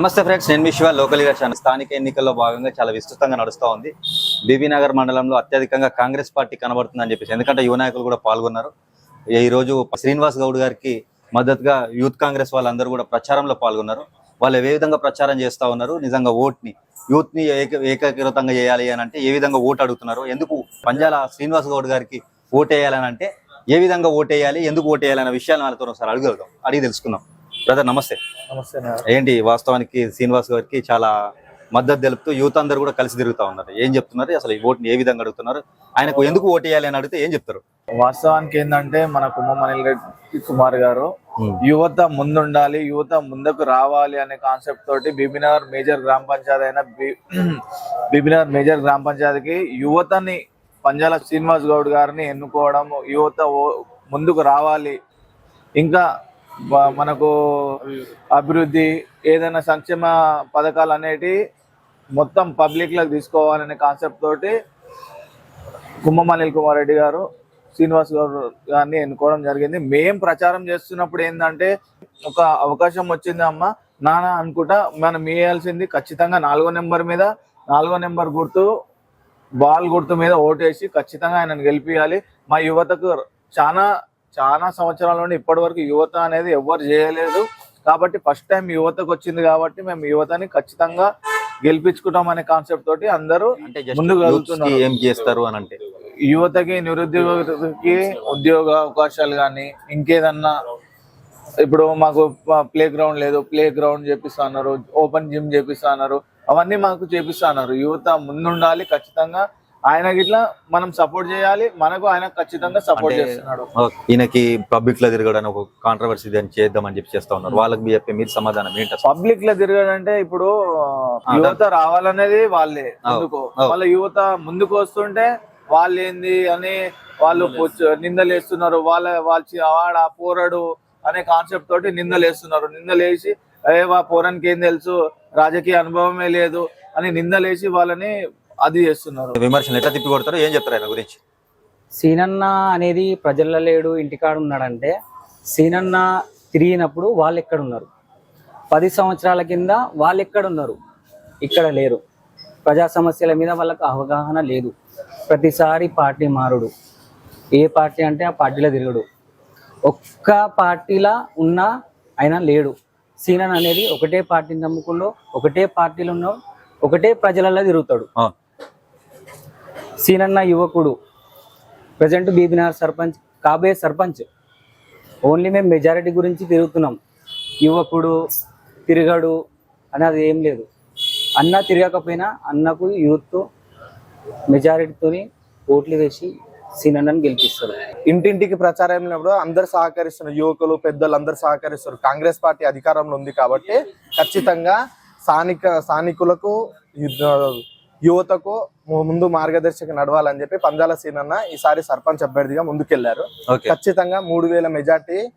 నమస్తే ఫ్రెండ్స్ నేను మీ Shiva local leader స్థానిక ఎన్నికల్లో భాగంగా చాలా విస్తృతంగా నడుస్తూ ఉంది. బీబీనగర్ మండలంలో అత్యధికంగా కాంగ్రెస్ పార్టీ కనబడుతుందని చెప్పేసి ఎందుకంటే యువ నాయకులు కూడా పాల్గొన్నారు. ఈ రోజు శ్రీనివాస్ గౌడ్ గారికి మద్దతుగా యూత్ కాంగ్రెస్ వాళ్ళందరూ కూడా ప్రచారంలో పాల్గొన్నారు. వాళ్ళు ఏ విధంగా ప్రచారం చేస్తా ఉన్నారు? నిజంగా ఓట్ని యూత్ని ఏక ఏకీకృతంగా చేయాలి అని అంటే ఏ విధంగా ఓటు అడుగుతున్నారు? ఎందుకు పంజాల శ్రీనివాస్ గౌడ్ గారికి ఓటేయాలని అంటే ఏ విధంగా ఓటేయాలి వేయాలి ఎందుకు ఓటు అనే విషయాలు వాళ్ళతో ఒకసారి అడుగుదాం అడిగి తెలుసుకుందాం. బ్రదర్ నమస్తే. నమస్తే ఏంటి వాస్తవానికి శ్రీనివాస్ గారికి చాలా మద్దతు తెలుపుతూ యూత్ అందరూ కూడా కలిసి తిరుగుతా ఉన్నారు. ఏం చెప్తున్నారు? అసలు ఈ ఓటుని ఏ విధంగా అడుగుతున్నారు? ఆయనకు ఎందుకు ఓటు వేయాలి అని అడిగితే ఏం చెప్తారు? వాస్తవానికి ఏంటంటే మన కుమ్మమణి రెడ్డి కుమార్ గారు యువత ముందుండాలి యువత ముందుకు రావాలి అనే కాన్సెప్ట్ తోటి బీబీనగర్ మేజర్ గ్రామ పంచాయతీ అయిన బీబీనగర్ మేజర్ గ్రామ పంచాయతీకి యువతని పంజాల శ్రీనివాస్ గౌడ్ గారిని ఎన్నుకోవడం యువత ఓ- ముందుకు రావాలి. ఇంకా మనకు అభివృద్ధి ఏదైనా సంక్షేమ పథకాలు అనేటి మొత్తం పబ్లిక్లోకి తీసుకోవాలనే కాన్సెప్ట్ తోటి కుమ్మమనిల్ కుమార్ రెడ్డి గారు శ్రీనివాస్ గారు గారిని ఎన్నుకోవడం జరిగింది. మేం ప్రచారం చేస్తున్నప్పుడు ఏంటంటే ఒక అవకాశం వచ్చింది అమ్మ నాన్న అనుకుంటా మనం వేయాల్సింది ఖచ్చితంగా నాలుగో నెంబర్ మీద నాలుగో నెంబర్ గుర్తు బాల్ గుర్తు మీద ఓటేసి ఖచ్చితంగా ఆయనను గెలిపించాలి మా యువతకు చాలా చాలా సంవత్సరాల నుండి ఇప్పటి వరకు యువత అనేది ఎవ్వరు చేయలేదు. కాబట్టి ఫస్ట్ టైం యువతకు వచ్చింది కాబట్టి మేము యువతని ఖచ్చితంగా గెలిపించుకుంటాం అనే కాన్సెప్ట్ తోటి అందరూ ముందుకు వెళ్తున్నారు. ఏం చేస్తారు అని అంటే. యువతకి నిరుద్యోగకి ఉద్యోగ అవకాశాలు కానీ ఇంకేదన్నా ఇప్పుడు మాకు ప్లే గ్రౌండ్ లేదు ప్లే గ్రౌండ్ చేపిస్తున్నారు ఓపెన్ జిమ్ చేపిస్తున్నారు అవన్నీ మాకు చేపిస్తున్నారు. యువత ముందుండాలి ఖచ్చితంగా. ఆయన గిట్లా మనం సపోర్ట్ చేయాలి. మనకు ఆయన ఖచ్చితంగా సపోర్ట్ అంటే- చేస్తున్నాడు. ఈయనకి పబ్లిక్లో తిరగడానికి ఒక కాంట్రవర్సీ చేద్దామని చెప్పి చేస్తా ఉన్నారు. వాళ్ళకి మీ చెప్పే మీరు సమాధానం ఏంటి? పబ్లిక్లో తిరగాడంటే ఇప్పుడు ఆ, యువత రావాలనేది వాళ్ళే. ముందుకు. వాళ్ళ యువత ముందుకు వస్తుంటే వాళ్ళు ఏంది అని వాళ్ళు నిందలేస్తున్నారు. వాళ్ళ వాళ్ళ వాడ పోరడు అనే కాన్సెప్ట్ తోటి నిందలేస్తున్నారు. నిందలేసి ఏ వా పోరానికి ఏం తెలుసు? రాజకీయ అనుభవమే లేదు అని నిందలేసి వాళ్ళని అది చేస్తున్నారు. విమర్శలు ఎట్లా తిప్పి కొడతారో ఏం చెప్తారు ఆయన గురించి? సీనన్న అనేది ప్రజల్లో లేడు ఇంటికాడ ఉన్నాడంటే సీనన్న తిరిగినప్పుడు వాళ్ళు ఎక్కడ ఉన్నారు పది సంవత్సరాల కింద వాళ్ళు ఎక్కడ ఉన్నారు ఇక్కడ లేరు. ప్రజా సమస్యల మీద వాళ్ళకు అవగాహన లేదు. ప్రతిసారి పార్టీ మారుడు. ఏ పార్టీ అంటే ఆ పార్టీలో తిరగడు. ఒక్క పార్టీలా ఉన్నా ఆయన లేడు. సీనన్ అనేది ఒకటే పార్టీని నమ్ముకుండో ఒకటే పార్టీలో ఉన్నో ఒకటే ప్రజలలో తిరుగుతాడు. ఆ, సీనన్న యువకుడు. ప్రజెంట్ బీబీనగర్ సర్పంచ్ కాబోయే సర్పంచ్. ఓన్లీ మేము మెజారిటీ గురించి తిరుగుతున్నాం. యువకుడు తిరగడు అనేది ఏం లేదు. అన్న తిరగకపోయినా అన్నకు యూత్ మెజారిటీతోని ఓట్లు వేసి సీనన్నను గెలిపిస్తారు. ఇంటింటికి ప్రచారం అయినప్పుడు అందరు సహకరిస్తున్నారు. యువకులు పెద్దలు అందరు సహకరిస్తారు కాంగ్రెస్ పార్టీ అధికారంలో ఉంది కాబట్టి ఖచ్చితంగా స్థానిక స్థానికులకు యుద్ధ- యువతకు ముందు మార్గదర్శక నడవాలని చెప్పి పందాల సీనన్న ఈసారి సర్పంచ్ అభ్యర్థిగా ముందుకెళ్ళారు. ఖచ్చితంగా మూడు వేల మెజార్టీ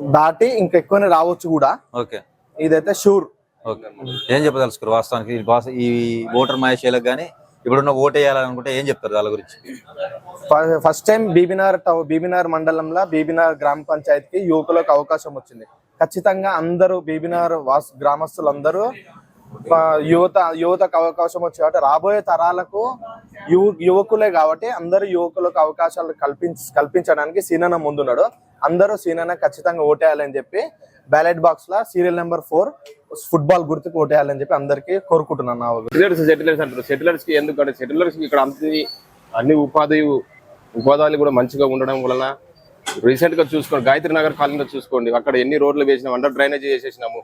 దాటి ఇంకెక్కువనే రావచ్చు కూడా. ఓకే. ఇదైతే షూర్. ఓకే. ఏం చెప్పదలుచుకోరు వాస్తవానికి? ఈ బాస్- ఈ ఓటర్ మహేష్ కానీ ఇప్పుడున్న ఓటు వేయాలనుకుంటే ఏం చెప్తారు వాళ్ళ గురించి? ఫస్ట్ టైం బీబీనార్ బీబీనార్ మండలంలో బీబీనార్ గ్రామ పంచాయతీకి యువకులకు అవకాశం వచ్చింది. ఖచ్చితంగా అందరూ బీబీనార్ వాస్ గ్రామస్తులందరూ యువత యువతకు అవకాశం వచ్చి కాబట్టి రాబోయే తరాలకు యువ యువకులే కాబట్టి అందరూ యువకులకు అవకాశాలు కల్పించ కల్పించడానికి సీనన్న ముందున్నాడు. అందరూ సీనన్న ఖచ్చితంగా ఓటేయాలని చెప్పి బ్యాలెట్ బాక్స్లో సీరియల్ నెంబర్ ఫోర్ ఫుట్బాల్ గుర్తుకు ఓటేయాలని చెప్పి అందరికీ కోరుకుంటున్నాను నా సెటిలర్స్ అంటారు. సెటిలర్స్కి ఎందుకంటే సెటిలర్స్కి ఇక్కడ అంత అన్ని ఉపాధి ఉపాధాలు కూడా మంచిగా ఉండడం వలన రీసెంట్గా చూసుకోండి. గాయత్రి నగర్ కాలనీలో చూసుకోండి. అక్కడ ఎన్ని రోడ్లు వేసినాం అండర్ డ్రైనేజ్ చేసేసినాము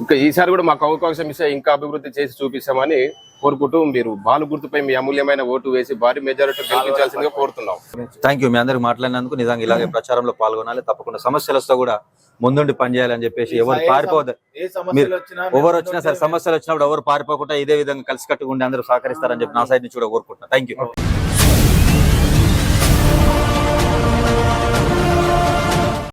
ఇంకా ఈసారి కూడా మాకు అవకాశం ఇస్తే ఇంకా అభివృద్ధి చేసి చూపిస్తామని కోరుకుంటూ మీరు బాలు గుర్తుపై మీ అమూల్యమైన ఓటు వేసి భారీ మెజారిటీ గెలిపించాల్సిందిగా కోరుతున్నాం. థ్యాంక్ యూ మీ అందరికి మాట్లాడినందుకు నిజంగా ఇలాగే ప్రచారంలో పాల్గొనాలి. తప్పకుండా సమస్యలతో కూడా ముందుండి పనిచేయాలని చెప్పేసి ఎవరు పారిపోదు ఏ సమస్యలు వచ్చినా ఎవరు వచ్చినా సరే సమస్యలు వచ్చినప్పుడు ఎవరు పారిపోకుండా ఇదే విధంగా కలిసి కట్టుకుండి అందరూ సహకరిస్తారని చెప్పి నా సైడ్ నుంచి కూడా కోరుకుంటున్నాను థ్యాంక్ యూ